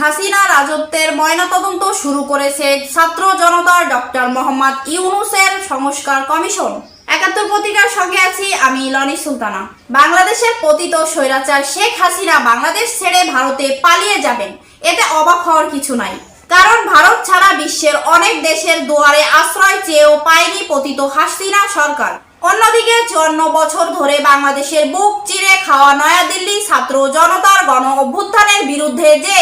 হাসিনা রাজত্বের ময়নাতদন্ত শুরু করেছে ছাত্র জনতার ডক্টর মোহাম্মদ ইউনুসের সংস্কার কমিশন। একাত্তর পত্রিকার সঙ্গে আছি আমি লনি সুলতানা। বাংলাদেশের পতিত স্বৈরাচার শেখ হাসিনা বাংলাদেশ ছেড়ে ভারতে পালিয়ে যাবেন। এতে অবাক হওয়ার কিছু নাই। কারণ ভারত ছাড়া বিশ্বের অনেক দেশের দুয়ারে আশ্রয় চেয়েও পায়নি পতিত হাসিনা সরকার। অন্যদিকে চুয়ান্ন বছর ধরে বাংলাদেশের বুক চিরে খাওয়া নয়াদিল্লি ছাত্র জনতার গণ অভ্যুত্থানের বিরুদ্ধে যে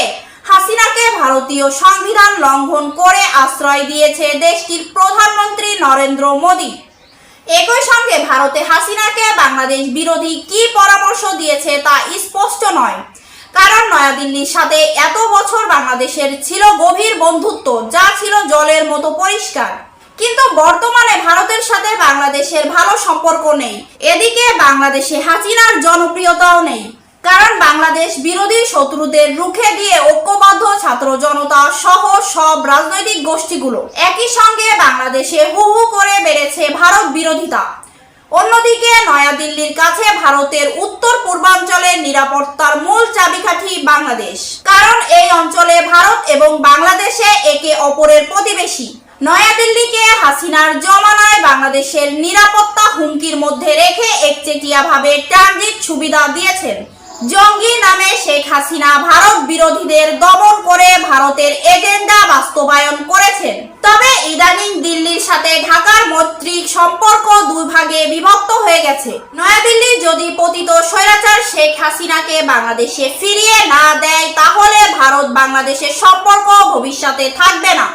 হাসিনাকে ভারতীয় সংবিধান লঙ্ঘন করে আশ্রয় দিয়েছে দেশটির প্রধানমন্ত্রী নরেন্দ্র মোদী। একই সঙ্গে ভারতে হাসিনাকে বাংলাদেশ বিরোধী কি পরামর্শ দিয়েছে তা স্পষ্ট নয়। কারণ নয়াদিল্লির সাথে এত বছর বাংলাদেশের ছিল গভীর বন্ধুত্ব, যা ছিল জলের মতো পরিষ্কার। কিন্তু বর্তমানে ভারতের সাথে বাংলাদেশের ভালো সম্পর্ক নেই। এদিকে বাংলাদেশে হাসিনার জনপ্রিয়তাও নেই। কারণ বাংলাদেশ বিরোধী শত্রুদের রুখে দিয়ে ঐক্যবদ্ধ ছাত্র জনতা সহ সব রাজনৈতিক গোষ্ঠীগুলো একই সঙ্গে বাংলাদেশে হু হু করে বেড়েছে ভারত বিরোধিতা। অন্যদিকে নয়াদিল্লির কাছে ভারতের উত্তর পূর্বাঞ্চলের নিরাপত্তার মূল চাবিকাঠি বাংলাদেশ। কারণ এই অঞ্চলে ভারত এবং বাংলাদেশে একে অপরের প্রতিবেশী। নয়াদিল্লিকে হাসিনার জমানায় বাংলাদেশের নিরাপত্তা হুমকির মধ্যে রেখে একচেটিয়াভাবে ট্রানজিট সুবিধা দিয়েছেন। জঙ্গি নামে শেখ হাসিনা ভারত বিরোধীদের দমন করে ভারতের এজেন্ডা বাস্তবায়ন করেছেন। তবে ইদানিং দিল্লির সাথে ঢাকার মৈত্রিক সম্পর্ক দুই ভাগে বিভক্ত হয়ে গেছে। নয়াদিল্লি যদি পতিত স্বৈরাচার শেখ হাসিনাকে বাংলাদেশে ফিরিয়ে না দেয়, তাহলে ভারত বাংলাদেশের সম্পর্ক ভবিষ্যতে থাকবে না।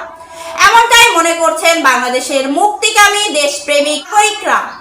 এমনটাই মনে করছেন বাংলাদেশের মুক্তিকামী দেশপ্রেমিক পর্যন্ত